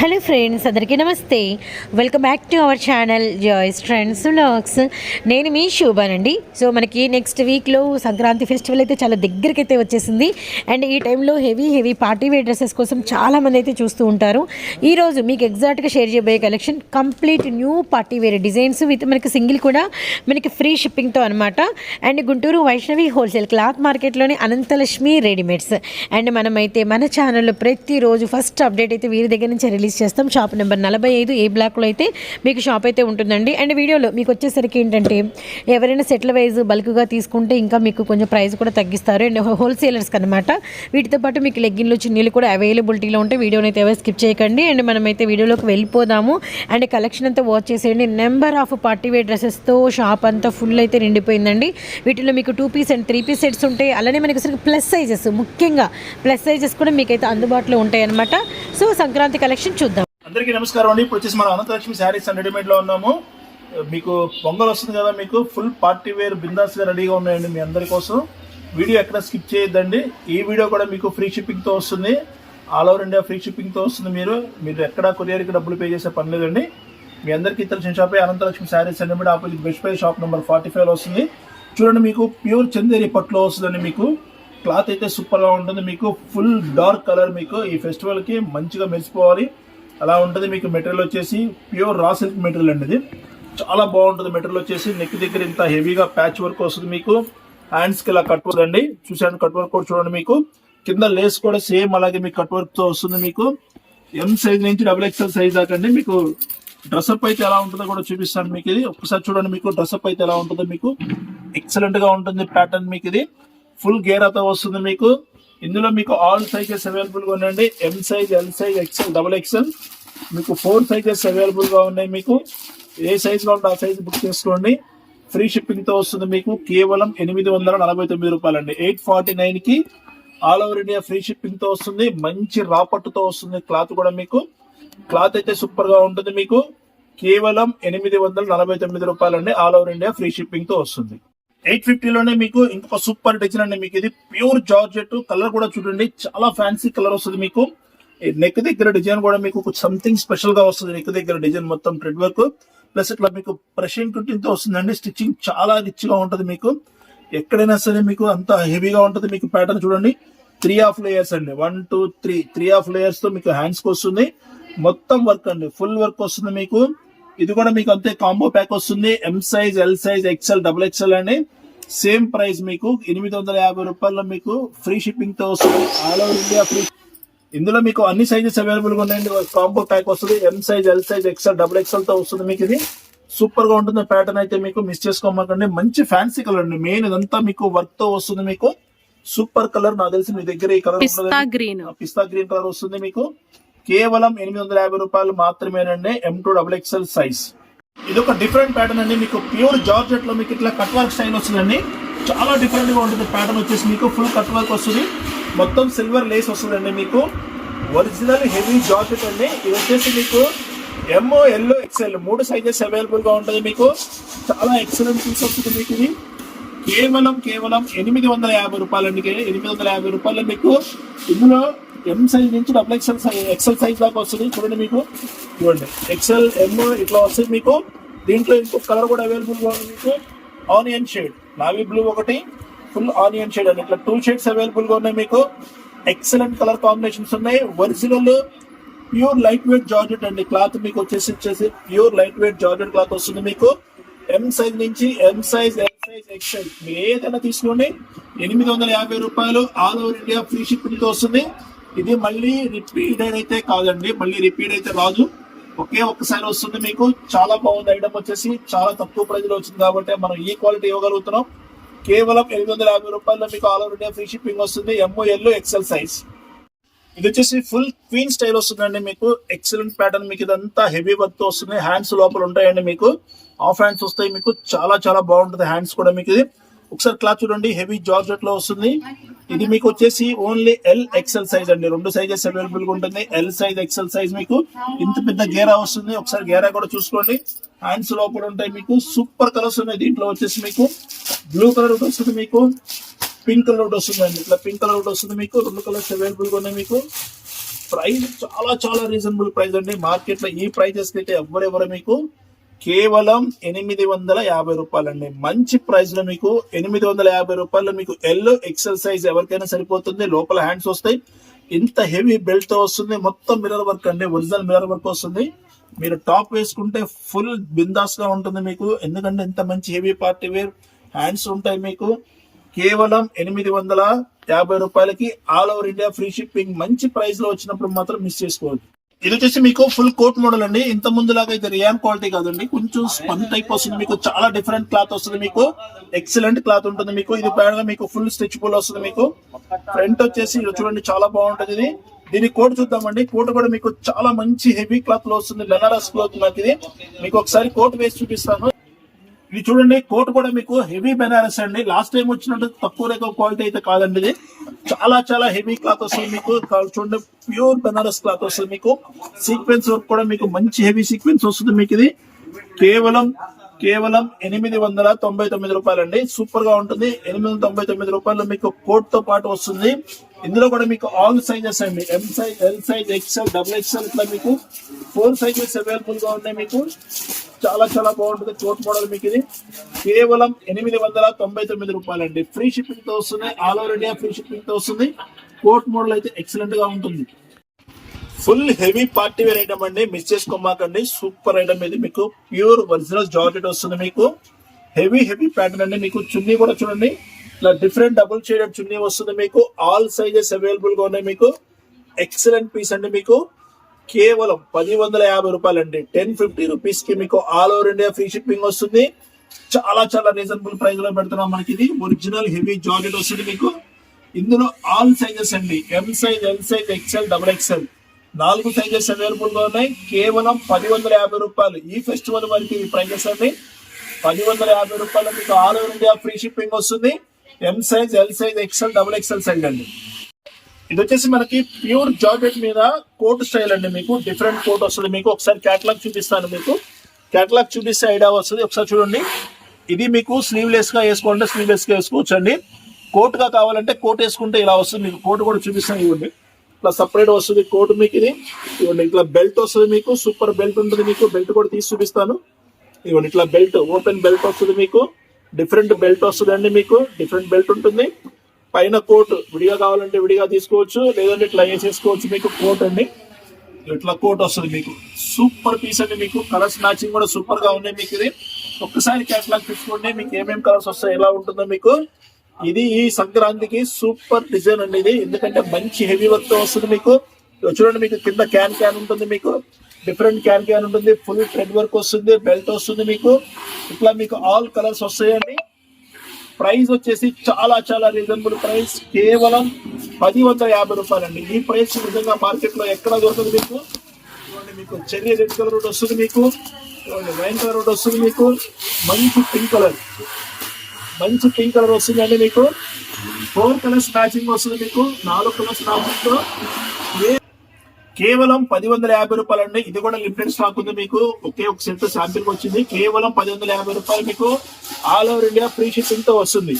Hello friends అందరికీ నమస్తే. Welcome back to our channel Joys friends vlogs నేను మీ శోభానండి. సో మనకి నెక్స్ట్ వీక్లో సంక్రాంతి ఫెస్టివల్ అయితే చాలా దగ్గరికి అయితే వచ్చేసింది. అండ్ ఈ టైంలో heavy heavy party wear dresses కోసం చాలామంది అయితే చూస్తూ ఉంటారు. ఈరోజు మీకు ఎగ్జాక్ట్గా షేర్ చేయబోయే collection complete new party wear designs with మనకి సింగిల్ కూడా మనకి ఫ్రీ షిప్పింగ్తో అనమాట and Guntur Vaishnavi wholesale cloth మార్కెట్లోని Ananthalakshmi readymades and మనమైతే మన ఛానల్లో ప్రతిరోజు ఫస్ట్ అప్డేట్ అయితే వీరి దగ్గర నుంచి రిలీజ్ చేస్తాం. షాప్ నెంబర్ నలభై ఐదు ఏ బ్లాక్లో అయితే మీకు షాప్ అయితే ఉంటుందండి. అండ్ వీడియోలో మీకు వచ్చేసరికి ఏంటంటే ఎవరైనా సెటిల్ వైజ్ బల్క్గా తీసుకుంటే ఇంకా మీకు కొంచెం ప్రైస్ కూడా తగ్గిస్తారు. అండ్ హోల్సేలర్స్కి అనమాట వీటితో పాటు మీకు లెగ్గిన్లు చిన్నీలు కూడా అవైలబిలిటీలో ఉంటే వీడియోని అయితే ఎవరు స్కిప్ చేయకండి. అండ్ మనమైతే వీడియోలోకి వెళ్ళిపోదాము. అండ్ కలెక్షన్ అంతా వాచ్ చేసేయండి. నెంబర్ ఆఫ్ పార్టీ వేర్ డ్రెస్సెస్తో షాప్ అంతా ఫుల్ అయితే నిండిపోయిందండి. వీటిలో మీకు two piece and three piece sets ఉంటాయి. అలానే మనకి అసలు ప్లస్ సైజెస్ ముఖ్యంగా ప్లస్ సైజెస్ కూడా మీకైతే అందుబాటులో ఉంటాయి అనమాట సో సంక్రాంతి కలెక్షన్ చూద్దాం. అందరికీ నమస్కారం అండి. ఇప్పుడు వచ్చేసి మనం అనంతలక్ష్మి శారీస్ అండ్ రెడీమేడ్లో ఉన్నాము మీకు పొంగల్ వస్తుంది కదా మీకు. ఫుల్ పార్టీ వేర్ బిందాస్గా రెడీగా ఉన్నాయండి మీ అందరి కోసం. వీడియో ఎక్కడ స్కిప్ చేయొద్దండి. ఈ వీడియో కూడా మీకు ఫ్రీ షిప్పింగ్తో వస్తుంది. ఆల్ ఓవర్ ఇండియా ఫ్రీ షిప్పింగ్తో వస్తుంది మీరు. మీరు ఎక్కడ కొరియర్కి డబ్బులు పే చేసే పని లేదండి. మీ అందరికీ తెలిసిన షాపే. Anantalakshmi sarees and readymade opposite Best Buy shop number forty five వస్తుంది. చూడండి మీకు ప్యూర్ చందేరి పట్టులో వస్తుందండి మీకు. క్లాత్ అయితే సూపర్గా ఉంటుంది. మీకు ఫుల్ డార్క్ కలర్ మీకు ఈ ఫెస్టివల్కి మంచిగా మెరిసిపోవాలి. అలా ఉంటుంది. మీకు మెటీరియల్ వచ్చేసి ప్యూర్ రా సిల్క్ మెటీరియల్ అండి ఇది. చాలా బాగుంటుంది మెటీరియల్ వచ్చేసి. నెక్ దగ్గర ఇంత హెవీగా ప్యాచ్ వర్క్ వస్తుంది మీకు. హ్యాండ్స్కి ఇలా కట్ వర్క్ అండి. చూసాను కట్ వర్క్ కూడా చూడండి మీకు. కింద లేస్ కూడా సేమ్ అలాగే మీకు కట్ వర్క్తో వస్తుంది మీకు. ఎం సైజ్ నుంచి డబుల్ ఎక్స్ఎల్ సైజ్ దాకా మీకు డ్రెస్అప్ అయితే ఎలా ఉంటుందో కూడా చూపిస్తాను మీకు ఇది. ఒకసారి చూడండి మీకు డ్రెస్అప్ అయితే ఎలా ఉంటుందో మీకు. ఎక్సలెంట్గా ఉంటుంది ప్యాటర్న్ మీకు ఇది. ఫుల్ గేరాతో వస్తుంది మీకు. ఇందులో మీకు ఆల్ సైజెస్ అవైలబుల్గా M size L size XL double XL మీకు ఫోర్ సైజెస్ అవైలబుల్గా ఉన్నాయి మీకు. ఏ సైజ్ కావాలంటే ఆ సైజ్ బుక్ చేసుకోండి. ఫ్రీ షిప్పింగ్తో వస్తుంది మీకు. కేవలం ఎనిమిది వందల నలభై తొమ్మిది రూపాయలు అండి ఎయిట్ ఫార్టీ నైన్కి ఆల్ ఓవర్ ఇండియా ఫ్రీ షిప్పింగ్తో వస్తుంది. మంచి రాపట్టుతో వస్తుంది క్లాత్ కూడా మీకు. క్లాత్ అయితే సూపర్గా ఉంటుంది మీకు. కేవలం ఎనిమిది వందల నలభై తొమ్మిది రూపాయలండి. ఆల్ ఓవర్ ఇండియా ఫ్రీ షిప్పింగ్తో వస్తుంది. ఎయిట్ ఫిఫ్టీలోనే మీకు ఇంకొక సూపర్ డిజైన్ అండి మీకు ఇది. ప్యూర్ జార్జెట్ కలర్ కూడా చూడండి. చాలా ఫ్యాన్సీ కలర్ వస్తుంది మీకు. నెక్ దగ్గర డిజైన్ కూడా మీకు సంథింగ్ స్పెషల్గా వస్తుంది. నెక్ దగ్గర డిజైన్ మొత్తం థ్రెడ్ వర్క్. ప్లస్ ఇట్లా మీకు ప్రెషింగ్ కుట్టింగ్తో వస్తుందండి. స్టిచ్చింగ్ చాలా రిచ్గా ఉంటుంది మీకు. ఎక్కడైనా సరే మీకు అంత హెవీగా ఉంటుంది మీకు ప్యాటర్న్ చూడండి. త్రీ ఆఫ్ లేయర్స్ అండి. One two three three of లేయర్స్తో మీకు హ్యాండ్స్కి వస్తుంది. మొత్తం వర్క్ అండి. ఫుల్ వర్క్ వస్తుంది మీకు. ఇది కూడా మీకు అంతే కాంబో ప్యాక్ వస్తుంది. M size L size XL double XL అండి. సేమ్ ప్రైస్ మీకు ఎనిమిది వందల యాభై రూపాయల్లో మీకు ఫ్రీ షిప్పింగ్తో వస్తుంది. ఆల్ ఓవర్ ఇండియా ఫ్రీ ఇందులో మీకు అన్ని సైజెస్ అవైలబుల్గా ఉన్నాయండి. కాంబో ప్యాక్ వస్తుంది. M size L size XL double ఎక్స్ఎల్తో వస్తుంది మీకు ఇది. సూపర్గా ఉంటుంది. ప్యాటర్న్ అయితే మీకు మిస్ చేసుకోమాకండి. మంచి ఫ్యాన్సీ కలర్ అండి. మెయిన్ ఇదంతా మీకు వర్క్తో వస్తుంది మీకు. సూపర్ కలర్ నాకు తెలిసి మీ దగ్గర ఈ colour pista green. Pista green colour వస్తుంది మీకు. కేవలం ఎనిమిది వందల యాభై రూపాయలు మాత్రమేనండి. M two double XL size ఇది ఒక డిఫరెంట్ ప్యాటర్న్ అండి. మీకు ప్యూర్ జార్జెట్లో మీకు ఇట్లా కట్ వర్క్ స్టైల్ వస్తుందండి. చాలా డిఫరెంట్గా ఉంటుంది ప్యాటర్న్ వచ్చేసి. మీకు ఫుల్ కట్ వర్క్ వస్తుంది. మొత్తం సిల్వర్ లేస్ వస్తుందండి మీకు. ఒరిజినల్ హెవీ జార్జెట్ అండి. ఇది వచ్చేసి మీకు M or L or XL మూడు సైజెస్ అవైలబుల్గా ఉంటుంది మీకు. చాలా ఎక్సలెంట్ పీస్ వస్తుంది మీకు ఇది. కేవలం కేవలం ఎనిమిది వందల యాభై రూపాయలండి. ఎనిమిది వందల యాభై రూపాయలు మీకు ఇందులో ఎం సైజ్ నుంచి double XL size XL size దాకా వస్తుంది. చూడండి మీకు. చూడండి. ఎక్సెల్ ఎమ్ ఇట్లా వస్తుంది మీకు. దీంట్లో ఇంకో కలర్ కూడా అవైలబుల్గా ఉంది మీకు. ఆనియన్ షేడ్ నావీ బ్లూ ఒకటి. ఫుల్ ఆనియన్ షేడ్ అండి. ఇట్లా టూ షేడ్స్ అవైలబుల్గా ఉన్నాయి మీకు. ఎక్సలెంట్ కలర్ కాంబినేషన్స్ ఉన్నాయి. Original pure light weight georgette అండి. క్లాత్ మీకు వచ్చేసి వచ్చేసి pure light weight georgette cloth వస్తుంది మీకు. ఎం సైజ్ నుంచి M size L size XL మీరు ఏదైనా తీసుకోండి. ఎనిమిది వందల యాభై రూపాయలు ఆల్ ఓవర్ ఇండియా ఫ్రీ షిప్పింగ్తో వస్తుంది. ఇది మళ్ళీ రిపీట్ అయితే కాదండి. మళ్ళీ రిపీట్ అయితే రాదు. ఒకే ఒక్కసారి వస్తుంది మీకు. చాలా బాగుంది. ఐటమ్ వచ్చేసి చాలా తక్కువ ప్రైస్లో వచ్చింది కాబట్టి మనం ఈ క్వాలిటీ ఇవ్వగలుగుతున్నాం. కేవలం ఎనిమిది వందల యాభై రూపాయల్లో మీకు all over India free shipping వస్తుంది. ఎంఓఎల్ ఎక్సెల్ సైజ్ ఇది వచ్చేసి ఫుల్ క్వీన్ స్టైల్ వస్తుందండి మీకు. ఎక్సలెంట్ ప్యాటర్న్ మీకు ఇదంతా హెవీ వర్క్ వస్తుంది. హ్యాండ్స్ లోపల ఉంటాయండి మీకు. ఆఫ్ హ్యాండ్స్ వస్తాయి మీకు. చాలా చాలా బాగుంటుంది హ్యాండ్స్ కూడా మీకు ఇది. ఒకసారి క్లాత్ చూడండి. హెవీ జార్జెట్లో వస్తుంది. ఇది మీకు వచ్చేసి ఓన్లీ ఎల్ ఎక్సెల్ సైజ్ అండి. రెండు సైజెస్ అవైలబుల్గా ఉంటుంది. ఎల్ సైజ్ ఎక్సెల్ సైజ్ మీకు. ఇంత పెద్ద గేరా వస్తుంది. ఒకసారి గేరా కూడా చూసుకోండి. హ్యాండ్స్ లోపల ఉంటాయి మీకు. సూపర్ కలర్స్ ఉన్నాయి దీంట్లో వచ్చేసి మీకు. బ్లూ కలర్ వస్తుంది మీకు. పింక్ కలర్ ఒకటి వస్తుందండి ఇట్లా పింక్ కలర్ ఒకటి వస్తుంది మీకు రెండు కలర్స్ అవైలబుల్గా ఉన్నాయి మీకు. ప్రైస్ చాలా చాలా రీజనబుల్ ప్రైస్ అండి. మార్కెట్లో ఈ ప్రైజెస్ అయితే ఎవరెవరు మీకు కేవలం ఎనిమిది వందల యాభై రూపాయలండి. మంచి ప్రైస్లో మీకు ఎనిమిది వందల యాభై రూపాయలు మీకు ఎల్లో ఎక్సెల్ సైజ్ ఎవరికైనా సరిపోతుంది. లోపల హ్యాండ్స్ వస్తాయి. ఇంత హెవీ బెల్ట్తో వస్తుంది. మొత్తం మిరర్ వర్క్ అండి. ఒరిజినల్ మిరర్ వర్క్ వస్తుంది. మీరు టాప్ వేసుకుంటే ఫుల్ బిందాస్గా ఉంటుంది మీకు. ఎందుకంటే ఇంత మంచి హెవీ పార్టీ వేర్ హ్యాండ్స్ ఉంటాయి మీకు. కేవలం ఎనిమిది వందల యాభై రూపాయలకి all over India free shipping మంచి ప్రైస్లో వచ్చినప్పుడు మాత్రం మిస్ చేసుకోవద్దు. ఇది వచ్చేసి మీకు ఫుల్ కోట్ మోడల్ అండి. ఇంత ముందులాగా అయితే రియాన్ క్వాలిటీ కాదండి. కొంచెం స్పన్ టైప్ వస్తుంది మీకు. చాలా డిఫరెంట్ క్లాత్ వస్తుంది మీకు. ఎక్సలెంట్ క్లాత్ ఉంటుంది మీకు. ఇది పైన మీకు ఫుల్ స్ట్రెచబుల్ వస్తుంది మీకు. ఫ్రంట్ వచ్చేసి ఇది చూడండి చాలా బాగుంటుంది ఇది. దీని కోట్ చూద్దామండి. కోట్ కూడా మీకు చాలా మంచి హెవీ క్లాత్లో వస్తుంది. బెనారస్ క్లాత్ నాకు ఇది. మీకు ఒకసారి కోట్ వేసి చూపిస్తాను. ఇది చూడండి కోట్ కూడా మీకు హెవీ బెనారస్ అండి. లాస్ట్ టైం వచ్చినట్టు తక్కువ రేఖ క్వాలిటీ అయితే కాదండి ఇది. చాలా చాలా హెవీ క్లాత్ వస్తుంది మీకు. చూడండి ప్యూర్ బెనారస్ క్లాత్ వస్తుంది మీకు. సీక్వెన్స్ వర్క్ కూడా మీకు మంచి హెవీ సీక్వెన్స్ వస్తుంది మీకు ఇది. కేవలం కేవలం ఎనిమిది వందల తొంభై తొమ్మిది రూపాయలండి. సూపర్గా ఉంటుంది. ఎనిమిది వందల తొంభై తొమ్మిది రూపాయలు మీకు కోట్తో పాటు వస్తుంది. ఇందులో కూడా మీకు ఆల్ సైజెస్ అండి. M size L size XL double XL ఇట్లా మీకు ఫోర్ సైజెస్ అవైలబుల్గా ఉన్నాయి మీకు. చాలా చాలా బాగుంటుంది. కోట్ మోడల్ మీకు ఇది. కేవలం ఎనిమిది వందల తొంభై తొమ్మిది రూపాయలండి. ఫ్రీ షిప్పింగ్తో వస్తుంది. ఆల్ ఓవర్ ఇండియా ఫ్రీ షిప్పింగ్తో వస్తుంది. కోట్ మోడల్ అయితే ఎక్సలెంట్గా ఉంటుంది. Full heavy party wear item అండి. మిస్ చేసుకోమాకండి సూపర్ ఐటమ్ ఇది. మీకు ప్యూర్ ఒరిజినల్ జార్జెట్ వస్తుంది మీకు. హెవీ హెవీ ప్యాటర్న్ అండి. మీకు చున్నీ కూడా చూడండి. ఇలా డిఫరెంట్ డబుల్ షేడెడ్ చున్నీ వస్తుంది మీకు. ఆల్ సైజెస్ అవైలబుల్గా ఉన్నాయి మీకు. ఎక్సలెంట్ పీస్ అండి మీకు. కేవలం పది వందల యాభై రూపాయలు అండి టెన్ ఫిఫ్టీ రూపీస్కి మీకు all over India free shipping వస్తుంది. చాలా చాలా రీజనబుల్ ప్రైస్లో పెడుతున్నాం మనకి ఇది. ఒరిజినల్ హెవీ జాకెట్ వస్తుంది మీకు. ఇందులో ఆల్ సైజెస్ అండి. M size L size XL double XL నాలుగు సైజెస్ అవైలబుల్గా ఉన్నాయి. కేవలం పది వందల యాభై రూపాయలు. ఈ ఫెస్టివల్ వరకు ఈ ప్రైజెస్ అండి. పది వందల యాభై రూపాయలు మీకు all over India free shipping వస్తుంది. M size L size XL double XL size అండి. ఇది వచ్చేసి మనకి ప్యూర్ జాకెట్ మీద కోట్ స్టైల్ అండి మీకు డిఫరెంట్ కోట్ వస్తుంది మీకు. ఒకసారి క్యాటలాగ్ చూపిస్తాను మీకు. క్యాటలాగ్ చూపిస్తే ఐడియా వస్తుంది. ఒకసారి చూడండి. ఇది మీకు స్లీవ్లెస్గా వేసుకోండి స్లీవ్లెస్గా వేసుకోవచ్చు అండి కోట్గా కావాలంటే కోట్ వేసుకుంటే ఇలా వస్తుంది. మీకు కోట్ కూడా చూపిస్తాను ఇవ్వండి. ఇట్లా సపరేట్ వస్తుంది కోట్ మీకు ఇది. ఇవ్వండి ఇట్లా బెల్ట్ వస్తుంది మీకు. సూపర్ బెల్ట్ ఉంటుంది మీకు. బెల్ట్ కూడా తీసి చూపిస్తాను. ఇవ్వండి ఇట్లా బెల్ట్ ఓపెన్ బెల్ట్ వస్తుంది మీకు. డిఫరెంట్ బెల్ట్ వస్తుంది అండి మీకు. డిఫరెంట్ బెల్ట్ ఉంటుంది. పైన కోట్ విడిగా కావాలంటే విడిగా తీసుకోవచ్చు లేదంటే ఇట్లా వేసేసుకోవచ్చు మీకు కోట్ అండి. ఇట్లా కోట్ వస్తుంది మీకు. సూపర్ పీస్ అండి మీకు. కలర్స్ మ్యాచింగ్ కూడా సూపర్గా ఉన్నాయి మీకు ఇది. ఒక్కసారి క్యాటలాగ్ తీసుకోండి మీకు ఏమేమి కలర్స్ వస్తాయి ఎలా ఉంటుందో మీకు. ఇది ఈ సంక్రాంతికి సూపర్ డిజైన్ అండి ఇది. ఎందుకంటే మంచి హెవీ వర్క్తో వస్తుంది మీకు. చూడండి మీకు కింద క్యాన్ క్యాన్ ఉంటుంది మీకు. డిఫరెంట్ క్యాన్ క్యాన్ ఉంటుంది. ఫుల్ థ్రెడ్ వర్క్ వస్తుంది బెల్ట్ వస్తుంది మీకు. ఇట్లా మీకు ఆల్ కలర్స్ వస్తాయండి. ప్రైస్ వచ్చేసి చాలా చాలా రీజనబుల్ ప్రైస్ కేవలం పది వందల యాభై రూపాయలండి. ఈ ప్రైస్ నిజంగా మార్కెట్లో ఎక్కడ దొరుకుతుంది మీకు? చూడండి మీకు చెర్రీ రెడ్ కలర్ ఒకటి వస్తుంది మీకు. చూడండి వైన్ కలర్ ఒకటి వస్తుంది మీకు. మంచి పింక్ కలర్. మంచి పింక్ కలర్ వస్తుందండి మీకు. ఫోర్ కలర్స్ మ్యాచింగ్ వస్తుంది మీకు. నాలుగు కలర్స్ మ్యాచింగ్ ఏ కేవలం పది వందల యాభై రూపాయలు అండి ఇది కూడా లిమిటెడ్ స్టాక్ ఉంది మీకు. ఒకే ఒక సెట్ శాంపిల్ వచ్చింది. కేవలం పది వందల యాభై రూపాయలు మీకు ఆల్ ఓవర్ ఇండియా ఫ్రీ షిప్పింగ్తో వస్తుంది.